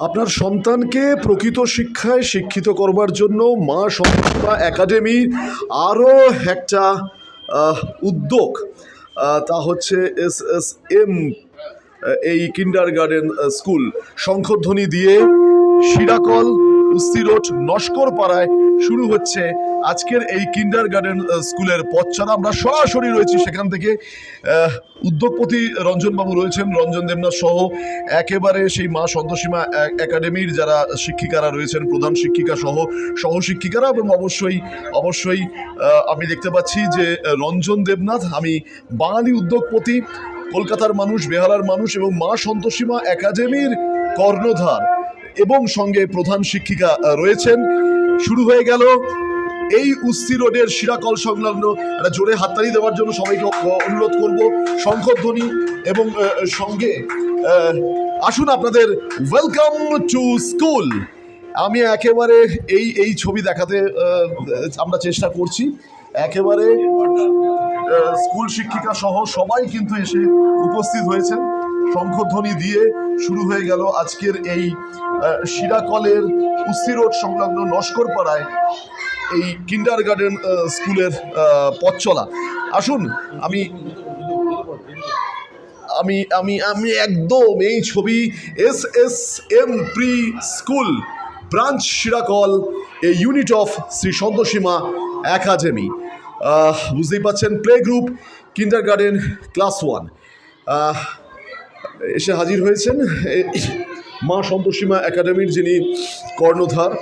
আপনার সন্তানকে প্রকৃত শিক্ষায় শিক্ষিত করবার জন্য মা সন্তান একাডেমির আরও একটা উদ্যোগ তা হচ্ছে এস এস এম এই কিন্ডার গার্ডেন স্কুল শঙ্খধ্বনি দিয়ে শিরাকল উস্তিরোড নস্কর পাড়ায় শুরু হচ্ছে আজকের এই কিন্ডার গার্ডেন স্কুলের পথচারা আমরা সরাসরি রয়েছি সেখান থেকে। উদ্যোগপতি রঞ্জনবাবু রয়েছেন, রঞ্জন দেবনাথ সহ একেবারে সেই মা সন্তোষীমা একাডেমির যারা শিক্ষিকারা রয়েছেন, প্রধান শিক্ষিকা সহ, সহশিক্ষিকারা এবং অবশ্যই অবশ্যই আমি দেখতে পাচ্ছি যে রঞ্জন দেবনাথ, আমি বাঙালি উদ্যোগপতি, কলকাতার মানুষ, বেহালার মানুষ এবং মা সন্তোষীমা একাডেমির কর্ণধার এবং সঙ্গে প্রধান শিক্ষিকা রয়েছেন। শুরু হয়ে গেল এই উস্তি রোডের শিরাকল সংলগ্ন একটা জোরে হাততালি দেওয়ার জন্য সবাইকে অনুরোধ করব। শঙ্খধ্বনি এবং সঙ্গে আসুন আপনাদের ওয়েলকাম টু স্কুল আমি একেবারে এই এই ছবি দেখাতে আমরা চেষ্টা করছি। একেবারে স্কুল শিক্ষিকা সহ সবাই কিন্তু এসে উপস্থিত হয়েছেন। শঙ্খধ্বনি দিয়ে শুরু হয়ে গেল আজকের এই শিরাকলের উস্তি রোড সংলগ্ন নস্কর পাড়ায় এই কিন্ডার গার্ডেন স্কুলের পথ চলা। আসুন, আমি আমি আমি আমি একদম এই ছবি S S M pre school branch Sirakol a unit of Shri Santoshima academy. বুঝতেই পাচ্ছেন play group kindergarten class one এসে হাজির হয়েছেন মা সন্তোষীমা একাডেমির যিনি কর্ণধার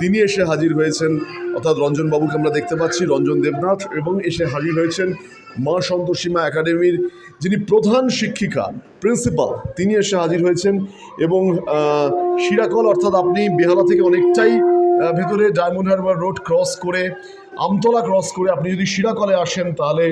তিনি এসে হাজির হয়েছেন। অর্থাৎ রঞ্জনবাবুকে আমরা দেখতে পাচ্ছি রঞ্জন দেবনাথ এবং এসে হাজির হয়েছেন মা সন্তোষীমা একাডেমির যিনি প্রধান শিক্ষিকা প্রিন্সিপাল তিনি এসে হাজির হয়েছেন। এবং শিরাকল অর্থাৎ আপনি বেহালা থেকে অনেকটাই ভেতরে ডায়মন্ড হারবার রোড ক্রস করে আমতলা ক্রস করে আপনি যদি শিরাকলে আসেন তাহলে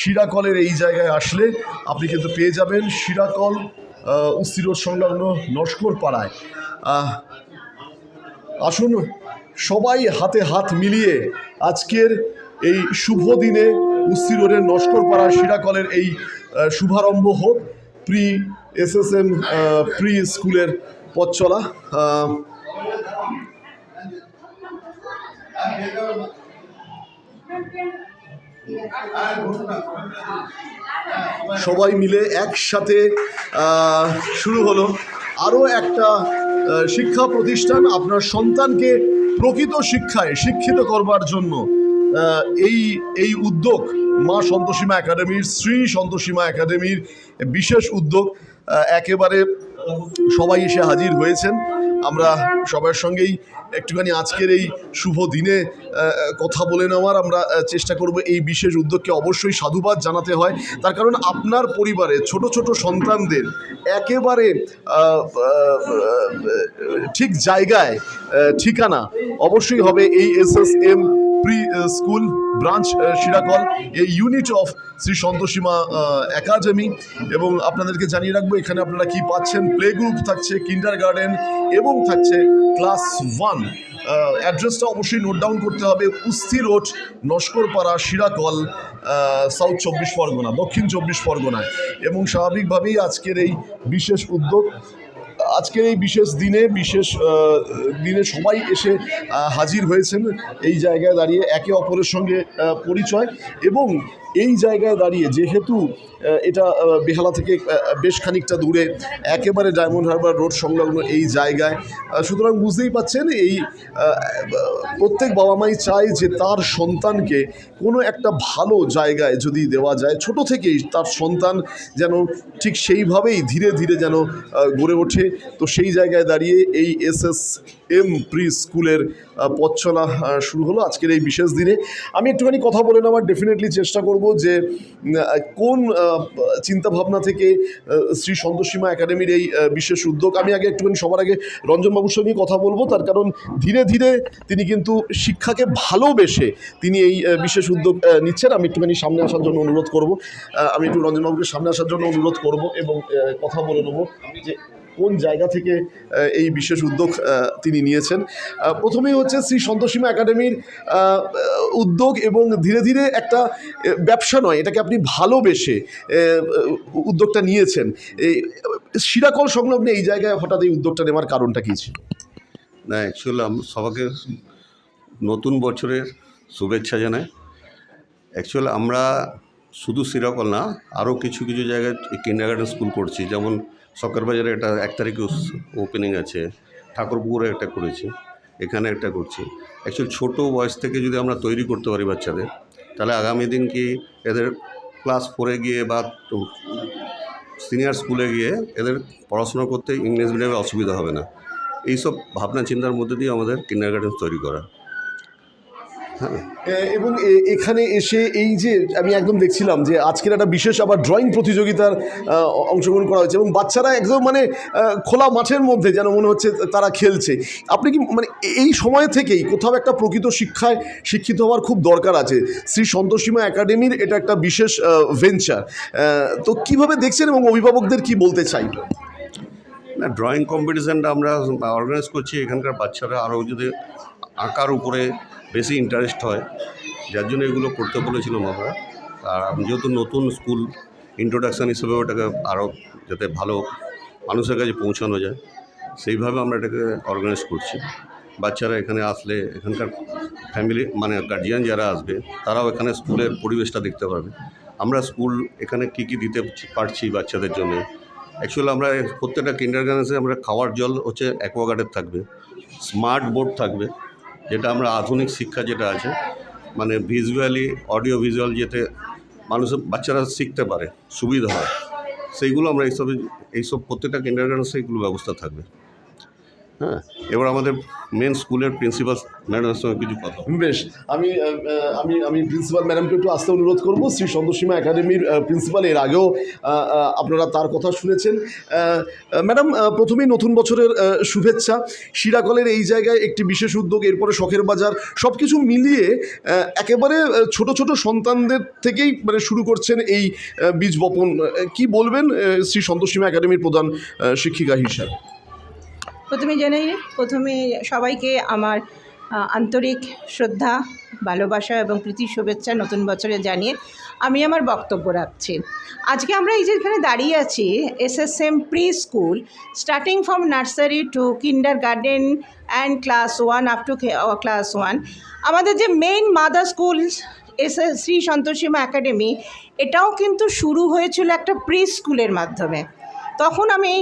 শিরাকলের এই জায়গায় আসলে আপনি কিন্তু পেয়ে যাবেন শিরাকল আহ, উস্তি রোড সংলগ্ন নস্কর পাড়ায় আসুন। সবাই হাতে হাত মিলিয়ে আজকের এই শুভ দিনে উস্তি রোডের নস্কর পাড়া শিরাকলের এই শুভারম্ভ হোক। Pre S S M pre স্কুলের পথ চলা। সবাই মিলে একসাথে শুরু হলো। আরও একটা শিক্ষা প্রতিষ্ঠান আপনার সন্তানকে প্রকৃত শিক্ষায় শিক্ষিত করবার জন্য এই এই উদ্যোগ মা সন্তোষীমা একাডেমির, শ্রী সন্তোষীমা একাডেমির বিশেষ উদ্যোগ একেবারে সবাই এসে হাজির হয়েছেন। আমরা সবার সঙ্গেই একটুখানি আজকের এই শুভ দিনে কথা বলে নেওয়ার আমরা চেষ্টা করব এই বিশেষ উদ্যোগকে অবশ্যই সাধুবাদ জানাতে হয়। তার কারণ আপনার পরিবারে ছোট ছোট সন্তানদের একেবারে ঠিক জায়গায় ঠিকানা অবশ্যই হবে এই S S M pre school branch Sirakol এই unit of Shri Santoshima academy এবং আপনাদেরকে জানিয়ে রাখব, এখানে আপনারা কি পাচ্ছেন? প্লে গ্রুপ থাকছে কিন্ডার গার্ডেন এবং থাকছে ক্লাস ওয়ান অ্যাড্রেসটা অবশ্যই নোট ডাউন করতে হবে। উস্থি রোড নস্করপাড়া শিরাকল সাউথ চব্বিশ পরগনা, দক্ষিণ চব্বিশ পরগনায়। এবং স্বাভাবিকভাবেই আজকের এই বিশেষ উদ্যোগ আজকের এই বিশেষ দিনে বিশেষ দিনে সবাই এসে হাজির হয়েছেন এই জায়গায় দাঁড়িয়ে একে অপরের সঙ্গে পরিচয় এবং এই জায়গায় দাঁড়িয়ে, যেহেতু এটা বেহালা থেকে বেশ খানিকটা দূরে, একেবারে ডায়মন্ড হারবার রোড সংলগ্ন এই জায়গায় সুতরাং বুঝতেই পাচ্ছেন এই প্রত্যেক বাবা মাই চায় যে তার সন্তানকে কোনো একটা ভালো জায়গায় যদি দেওয়া যায়, ছোট থেকেই তার সন্তান যেন ঠিক সেইভাবেই ধীরে ধীরে যেন গড়ে ওঠে। তো সেই জায়গায় দাঁড়িয়ে এই এস এস এম প্রি স্কুলের পথ শুরু হলো আজকের এই বিশেষ দিনে। আমি একটুখানি কথা বলে নেওয়ার ডেফিনেটলি চেষ্টা করব। যে উম, আহ, কোন চিন্তাভাবনা থেকে শ্রী সন্তোষীমা একাডেমির এই বিশেষ উদ্যোগ? আমি আগে একটুখানি সবার আগে রঞ্জনবাবুর সঙ্গে কথা বলব তার কারণ ধীরে ধীরে তিনি কিন্তু শিক্ষাকে ভালোবেসে তিনি এই বিশেষ উদ্যোগ নিচ্ছেন। আমি একটুখানি সামনে আসার জন্য অনুরোধ করব। আমি একটু রঞ্জনবাবুকে সামনে আসার জন্য অনুরোধ করব এবং কথা বলে নেব যে কোন জায়গা থেকে এই বিশেষ উদ্যোগ তিনি নিয়েছেন। প্রথমেই হচ্ছে শ্রী সন্তোষীমা একাডেমির উদ্যোগ এবং ধীরে ধীরে একটা ব্যবসা নয়, এটাকে আপনি ভালোবেসে উদ্যোগটা নিয়েছেন। এই, শিরাকল সংলগ্ন এই জায়গায় হঠাৎ এই উদ্যোগটা নেওয়ার কারণটা কী ছিল? না অ্যাকচুয়ালি আমি, সবাইকে নতুন বছরের শুভেচ্ছা জানাই। অ্যাকচুয়ালি আমরা শুধু সিরাকল না, আরও কিছু কিছু জায়গায় কিন্ডার গার্ডেন স্কুল করছি। যেমন সরকার বাজারে একটা এক তারিখে ওপেনিং আছে। ঠাকুরপুকুরে একটা করেছি, এখানে একটা করছি। অ্যাকচুয়ালি ছোটো বয়স থেকে যদি আমরা তৈরি করতে পারি বাচ্চাদের, তাহলে আগামী দিন কি এদের ক্লাস ফোরে গিয়ে বা সিনিয়র স্কুলে গিয়ে এদের পড়াশোনা করতে ইংলিশ মিডিয়ামে অসুবিধা হবে না। এইসব ভাবনা চিন্তার মধ্যে দিয়ে আমাদের কিন্ডার গার্ডেন তৈরি করা। এবং এখানে এসে এই যে আমি একদম দেখছিলাম যে আজকের একটা বিশেষ আবার ড্রয়িং প্রতিযোগিতার অংশগ্রহণ করা হয়েছে এবং বাচ্চারা একদম মানে খোলা মাঠের মধ্যে যেন মনে হচ্ছে তারা খেলছে। আপনি কি মানে এই সময় থেকেই কোথাও একটা প্রকৃত শিক্ষায় শিক্ষিত হওয়ার খুব দরকার আছে। শ্রী সন্তোষীমা একাডেমির এটা একটা বিশেষ ভেঞ্চার তো কীভাবে দেখছেন এবং অভিভাবকদের কি বলতে চাই? না ড্রয়িং কম্পিটিশানটা আমরা অর্গানাইজ করছি। এখানকার বাচ্চারা আরও যদি আঁকার উপরে বেশি ইন্টারেস্ট হয়। যার জন্য এগুলো করতে বলেছিলাম আমরা আর যেহেতু নতুন স্কুল ইন্ট্রোডাকশান হিসেবে ওটাকে আরও যাতে ভালো মানুষের কাছে পৌঁছানো যায়, সেইভাবে আমরা এটাকে অর্গানাইজ করছি। বাচ্চারা এখানে আসলে এখানকার ফ্যামিলি মানে গার্জিয়ান যারা আসবে, তারাও এখানে স্কুলের পরিবেশটা দেখতে পারবে। আমরা স্কুল এখানে কী কী দিতে পারছি বাচ্চাদের জন্য? অ্যাকচুয়ালি আমরা প্রত্যেকটা কিন্ডার গার্ডেন্সে আমরা খাওয়ার জল হচ্ছে অ্যাকোয়াগার্ডের থাকবে স্মার্ট বোর্ড থাকবে। যেটা আমরা আধুনিক শিক্ষা যেটা আছে মানে ভিজুয়ালি অডিও ভিজুয়াল যেতে মানুষের, বাচ্চারা শিখতে পারে, সুবিধা হয়। সেইগুলো আমরা এইসব এইসব প্রত্যেকটা কিন্ডারগার্ডেন সেইগুলো ব্যবস্থা থাকবে। হ্যাঁ। এবার আমাদের মেন স্কুলের প্রিন্সিপাল ম্যাডামের সঙ্গে কিছু কথা বেশ আমি আমি আমি প্রিন্সিপাল ম্যাডামকে একটু আসতে অনুরোধ করব। শ্রী সন্তোষীমা একাডেমির প্রিন্সিপাল এর আগেও আপনারা তার কথা শুনেছেন। ম্যাডাম প্রথমেই নতুন বছরের শুভেচ্ছা। শিরাকলের এই জায়গায় একটি বিশেষ উদ্যোগ এরপরে শখের বাজার সব কিছু মিলিয়ে একেবারে ছোট ছোট সন্তানদের থেকেই মানে শুরু করছেন এই বীজ বপন। কি বলবেন শ্রী সন্তোষীমা একাডেমির প্রধান শিক্ষিকা হিসাবে? প্রথমে জানাই প্রথমে সবাইকে আমার আন্তরিক শ্রদ্ধা, ভালোবাসা এবং প্রীতি শুভেচ্ছা নতুন বছরে জানিয়ে আমি আমার বক্তব্য রাখছি। আজকে আমরা এই যে এখানে দাঁড়িয়ে আছি, SSM pre school starting from nursery to kindergarten and class one up to class one আমাদের যে main mother school S, Shri Santoshima academy এটাও কিন্তু শুরু হয়েছিল একটা প্রি স্কুলের মাধ্যমে। তখন আমি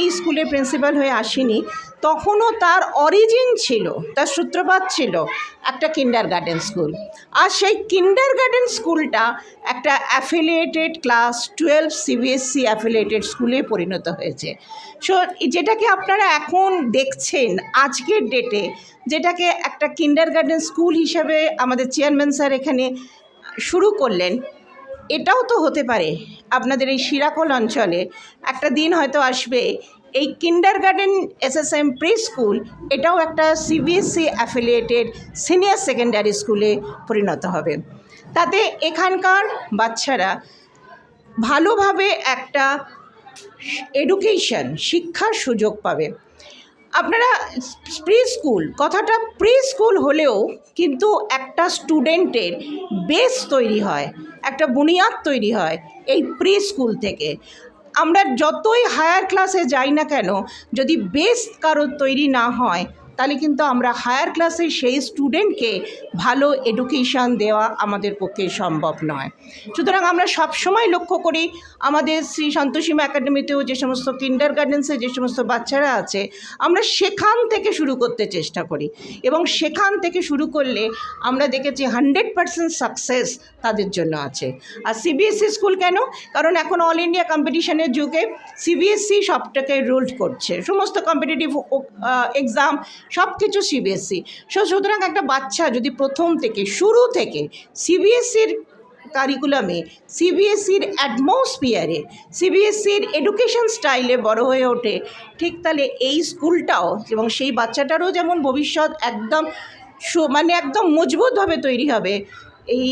এই এই প্রিন্সিপাল হয়ে আসিনি। তখনও তার অরিজিন ছিল, তার সূত্রপাত ছিল একটা কিন্ডার গার্ডেন স্কুল। আর সেই কিন্ডার গার্ডেন স্কুলটা একটা affiliated class twelve CBSE affiliated স্কুলে পরিণত হয়েছে। সো, যেটাকে আপনারা এখন দেখছেন আজকের ডেটে, যেটাকে একটা কিন্ডার গার্ডেন স্কুল হিসাবে আমাদের চেয়ারম্যান স্যার এখানে শুরু করলেন এটাও তো হতে পারে। আপনাদের এই শিরাকোল অঞ্চলে একটা দিন হয়তো আসবে, এই kindergarten S S M pre school এটাও একটা সিবিএসসি অ্যাফিলিয়েটেড সিনিয়র সেকেন্ডারি স্কুলে পরিণত হবে। তাতে এখানকার বাচ্চারা ভালোভাবে একটা এডুকেশন শিক্ষার সুযোগ পাবে। আপনারা প্রি স্কুল কথাটা প্রি স্কুল হলেও কিন্তু একটা স্টুডেন্টের বেস তৈরি হয়, একটা বুনিয়াদ তৈরি হয় এই প্রি স্কুল থেকে। আমরা যতই হায়ার ক্লাসে যাই না কেন, যদি বেস কারোর তৈরি না হয় তাহলে কিন্তু আমরা হায়ার ক্লাসে সেই স্টুডেন্টকে ভালো এডুকেশান দেওয়া আমাদের পক্ষে সম্ভব নয়। সুতরাং আমরা সবসময় লক্ষ্য করি আমাদের শ্রী সন্তোষীমা একাডেমিতেও যে সমস্ত কিন্ডার গার্ডেন্সে যে সমস্ত বাচ্চারা আছে, আমরা সেখান থেকে শুরু করতে চেষ্টা করি। এবং সেখান থেকে শুরু করলে আমরা দেখেছি হান্ড্রেড পার্সেন্ট সাকসেস তাদের জন্য আছে। আর সিবিএসসি স্কুল কেন? কারণ এখন অল ইন্ডিয়া কম্পিটিশনের যুগে সিবিএসসি সবটাকে রুলড করছে। সমস্ত কম্পিটিটিভ এক্সাম সব কিছু সিবিএসসি সো সুতরাং একটা বাচ্চা যদি প্রথম থেকে, শুরু থেকে সিবিএসসির কারিকুলামে সিবিএসসির অ্যাটমসফিয়ারে সিবিএসসির এডুকেশন স্টাইলে বড় হয়ে ওঠে, ঠিক তাহলে এই স্কুলটাও এবং সেই বাচ্চাটারও যেমন ভবিষ্যৎ একদম মানে একদম মজবুতভাবে তৈরি হবে, এই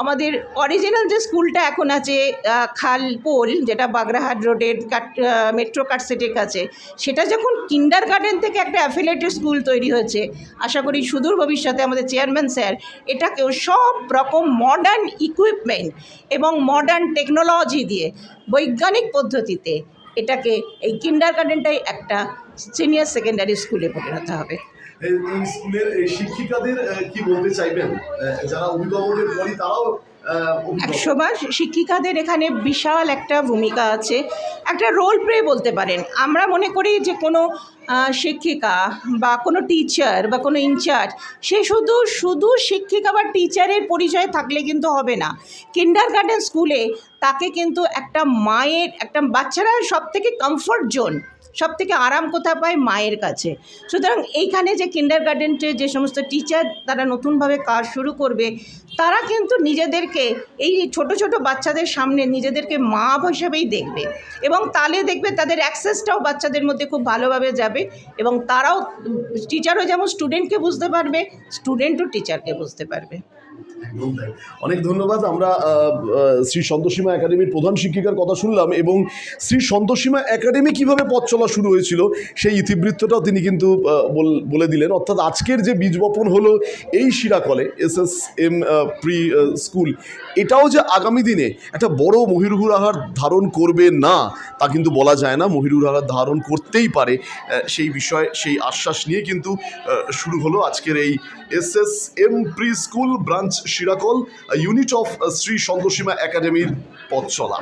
আমাদের অরিজিনাল যে স্কুলটা এখন আছে আহ, খালপোল যেটা বাগরাহাট রোডের কাট মেট্রো কাটসেটের কাছে সেটা যখন কিন্ডার গার্ডেন থেকে একটা অ্যাফিলেটেড স্কুল তৈরি হয়েছে আশা করি সুদূর ভবিষ্যতে আমাদের চেয়ারম্যান স্যার এটাকেও সব রকম মডার্ন ইকুইপমেন্ট এবং মডার্ন টেকনোলজি দিয়ে বৈজ্ঞানিক পদ্ধতিতে এটাকে এই কিন্ডার গার্ডেনটাই একটা সিনিয়র সেকেন্ডারি স্কুলে পরিণত হবে। এই এই স্কুলের শিক্ষিকাদের কি বলতে চাইবেন? যারা অভিভাবকের পরই তারাও আহ, অভিভাবক। একশো বার শিক্ষিকাদের এখানে বিশাল একটা ভূমিকা আছে। একটা রোল প্লে বলতে পারেন। আমরা মনে করি যে কোনো শিক্ষিকা বা কোনো টিচার বা কোনো ইনচার্জ সে শুধু শুধু শিক্ষিকা বা টিচারের পরিচয় থাকলে কিন্তু হবে না। কিন্ডার গার্ডেন স্কুলে তাকে কিন্তু একটা মায়ের একটা বাচ্চারা সব থেকে কমফর্ট জোন সব থেকে আরাম কোথা পায়? মায়ের কাছে। সুতরাং এইখানে যে কিন্ডার গার্ডেনটে যে সমস্ত টিচার তারা নতুনভাবে কাজ শুরু করবে, তারা কিন্তু নিজেদেরকে এই ছোট ছোট বাচ্চাদের সামনে নিজেদেরকে মা হিসেবেই দেখবে এবং তাহলে দেখবে তাদের অ্যাক্সেসটাও বাচ্চাদের মধ্যে খুব ভালোভাবে যাবে এবং তারাও টিচারও যেমন স্টুডেন্টকে বুঝতে পারবে স্টুডেন্টও টিচারকে বুঝতে পারবে। অনেক ধন্যবাদ। আমরা শ্রী সন্তোষীমা একাডেমির প্রধান শিক্ষিকার কথা শুনলাম এবং শ্রী সন্তোষীমা একাডেমি কীভাবে পথ চলা শুরু হয়েছিল সেই ইতিবৃত্তটাও তিনি কিন্তু বল- বলে দিলেন। অর্থাৎ আজকের যে বীজ বপন হলো এই শিরাকলে S S M pre school, এটাও যে আগামী দিনে একটা বড় মহিরুহুর আহার ধারণ করবে না, তা কিন্তু বলা যায় না। মহিরুর আহার ধারণ করতেই পারে সেই বিষয়ে, সেই আশ্বাস নিয়ে কিন্তু শুরু হলো আজকের এই S S M pre school branch Sirakol unit of Shri Santoshima একাডেমির পথ চলা।